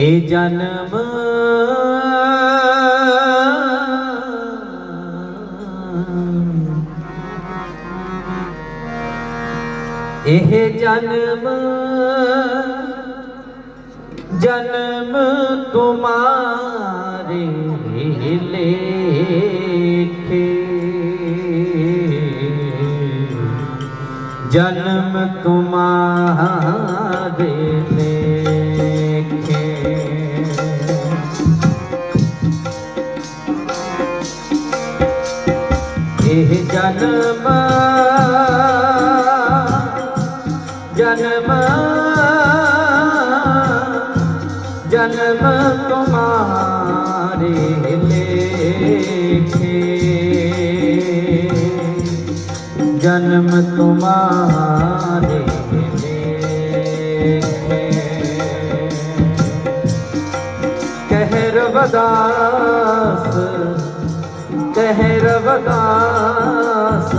ਇਹ ਜਨਮ ਇਹ ਜਨਮ ਜਨਮ ਤੁਮਾਰੇ ਲੇਖੇ। ਜਨਮ ਤੁਮਾਰੇ ਜਨਮ ਜਨਮ ਜਨਮ ਤੁਮਾਰੇ ਲੇਖੇ। ਜਨਮ ਤੁਮਾਰੇ ਲੇਖੇ। ਕਹਿ ਕਹਿ ਰਵਦਾਸ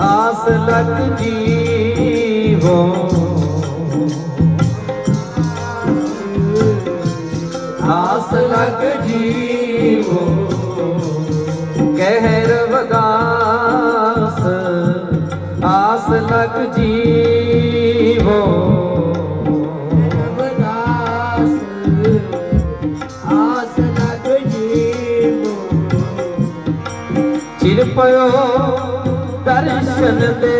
ਆਸ ਲਗ ਜੀਵੋ। ਆਸ ਲਗ ਜੀਵੋ ਕਹਿ ਰਵਦਾਸ ਆਸ ਲਗ ਜੀਵੋ। ਰਵਦਾਸ ਆਸ ਚਿਰ ਪਇਓ ਦਰਸ਼ਨ ਦੇ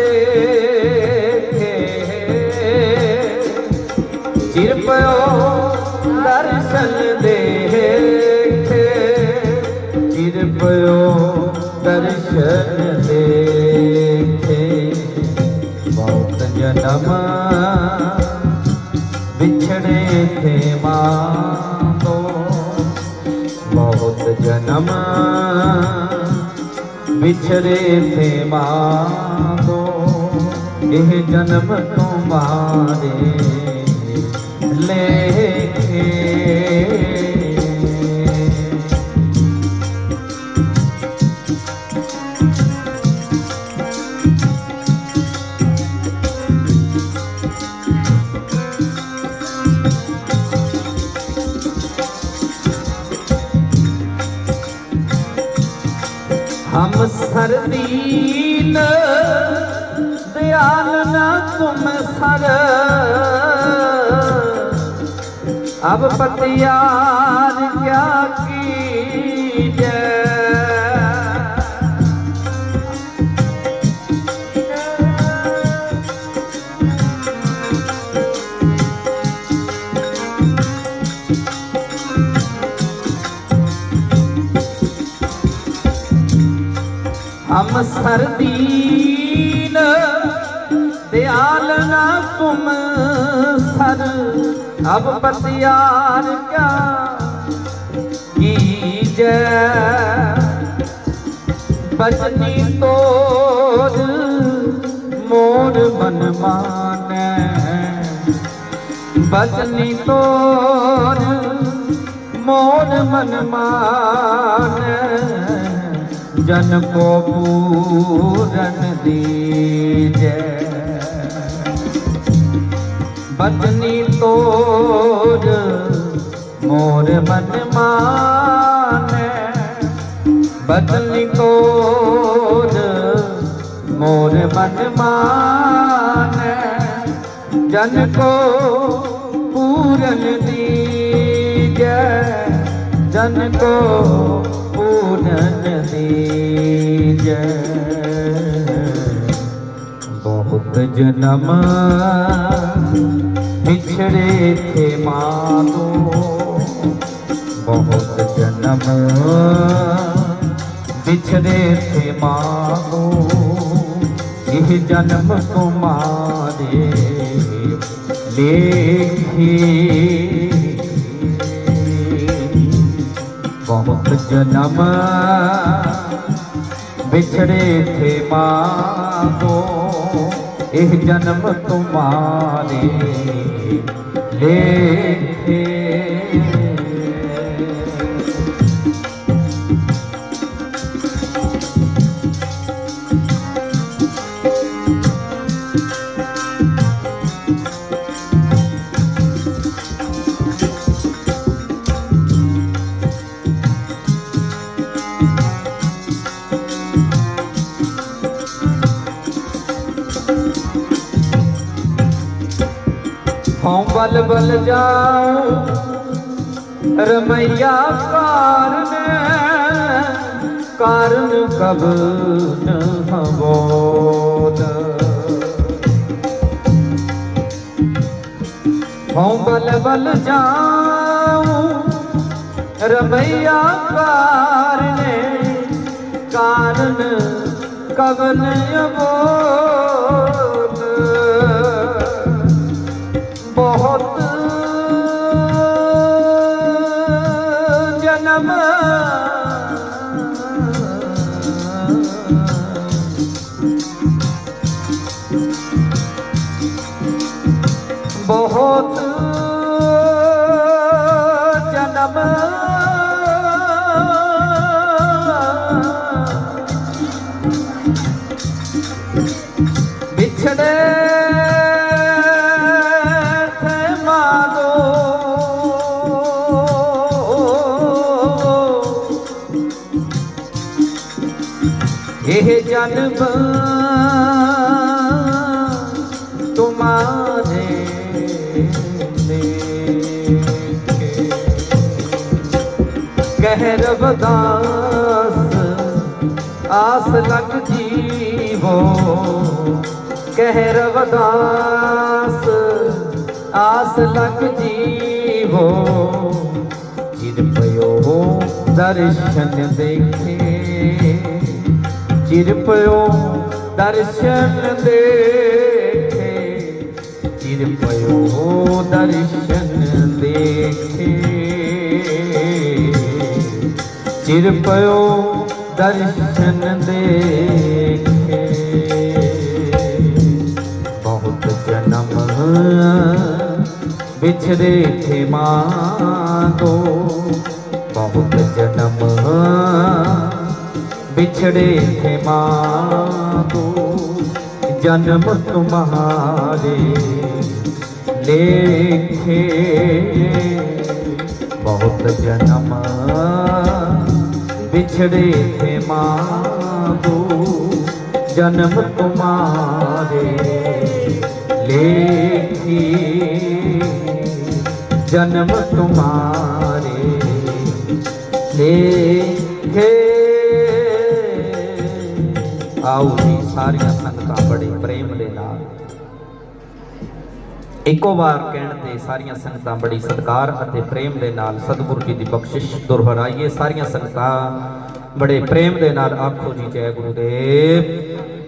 ਚਿਰ ਪਇਓ ਦਰਸ਼ਨ ਦੇਖੇ ਚਿਰ ਪਇਓ ਦਰਸ਼ਨ ਦੇਖੇ ਬਹੁਤ ਜਨਮ ਵਿਛੜੇ ਥੇ ਮਾਂ ਤੋਂ ਬਹੁਤ ਜਨਮ ਵਿਛੜੇ ਥੇ ਮਾਂਗੋ ਇਹ ਜਨਮ ਤੁਮਾਰੇ ਲੇਖੇ ਹਮ ਸਰਦੀਨ ਦਿਆਲ ਨਾ ਤੁਮ ਸਰ। ਅਬ ਪਤਿਆਰ ਕਿਆ ਕੀ ਜੈ ਹਮ ਸਰਦੀਨ ਦਿਆਲ ਨਾ ਤੁਮ ਸਰ, ਅਬ ਬਤਿਆਰ ਕਾ ਕੀਜੈ? ਬਚਨੀ ਤੋਰ ਮੋਰ ਮਨ ਮਾਨੈ। ਬਚਨੀ ਤੋਰ ਮੋਨ ਮਨ ਮਾਨੈ। ਜਨ ਕੋ ਪੂਰਨ ਦੀਜੈ। ਬਚਨੀ ਤੋਰ ਮੋਰ ਮਨ ਮਾਨੈ। ਬਚਨੀ ਤੋਰ ਮੋਰ ਮਨ ਮਾਨੈ। ਜਨ ਕੋ ਪੂਰਨ ਦੀਜੈ, ਜਨ ਕੋ ਪੂਰਨ ਦੀਜ ਬਹੁਤ ਜਨਮ ਪਿਛੜੇ ਥੇ ਮਾਂ ਤੋਂ ਬਹੁਤ ਜਨਮ ਪਿਛੜੇ ਥੇ ਮਾਂ ਤੋਂ ਜਨਮ ਤੁਮਾਰੇ ਲੇਖੀ बहुत जन्म बिछड़े थे मांगो एक जन्म तुम्हारे लेखे ਬਲ ਬਲ ਜਾਉ ਰਮਈਆ ਕਾਰਨ ਕਾਰਨ ਕਬ ਨ ਹਵੋਦ। ਹਉ ਬਲ ਬਲ ਜਾਉ, ਰਮਈਆ ਕਾਰਨ ਕਾਰਨ ਕਵਨ ਅਬੋਧ ਬਹੁਤ ਜਨਮ ਵਿਛੜੇ ਥੇ ਇਹ ਜਨਮ ਕਹਿ ਰਬਦਾਸ ਆਸ ਲਗ ਜੀਵੋ। ਜਿਨ ਪਇਓ ਦਰਸ਼ਨ ਦੇਖੇ, ਜਿਨ ਪਇਓ ਦਰਸ਼ਨ ਦੇਖੇ, ਜਿਨ ਪਇਓ ਦਰਸ਼ਨ ਦੇਖੇ। ਚਿਰ ਪਇਓ ਦਰਸ਼ਨ ਦੇਖੇ ਵਿਛੜੇ ਥੇ ਮਾਗੋ ਬਹੁਤ ਜਨਮ ਵਿਛੜੇ ਥੇ ਮਾਗੋ ਜਨਮ ਤੁਮਹਾਰੇ ਲੇਖੇ। ਬਹੁਤ ਜਨਮ ਵਿਛੜੇ ਥੇ ਮਾਗੋ ਜਨਮ ਤੁਮਾਰੇ ਲੇਖੀ। ਜਨਮ ਤੁਮਾਰੇ। ਲੇਖੇ ਆਓ ਜੀ, ਸਾਰੀਆਂ ਸੰਗਤਾਂ ਬੜੇ ਪ੍ਰੇਮ ਦੇ ਨਾਲ। ਇੱਕੋ ਵਾਰ ਕਹਿਣ ਤੇ ਸਾਰੀਆਂ ਸੰਗਤਾਂ ਬੜੀ ਸਤਿਕਾਰ ਅਤੇ ਪ੍ਰੇਮ ਦੇ ਨਾਲ ਸਤਿਗੁਰੂ ਜੀ ਦੀ ਬਖਸ਼ਿਸ਼ ਦੁਰਹਰਾਈਏ। ਸਾਰੀਆਂ ਸੰਗਤਾਂ ਬੜੇ ਪ੍ਰੇਮ ਦੇ ਨਾਲ ਆਖੋ ਜੀ, ਜੈ ਗੁਰੂਦੇਵ।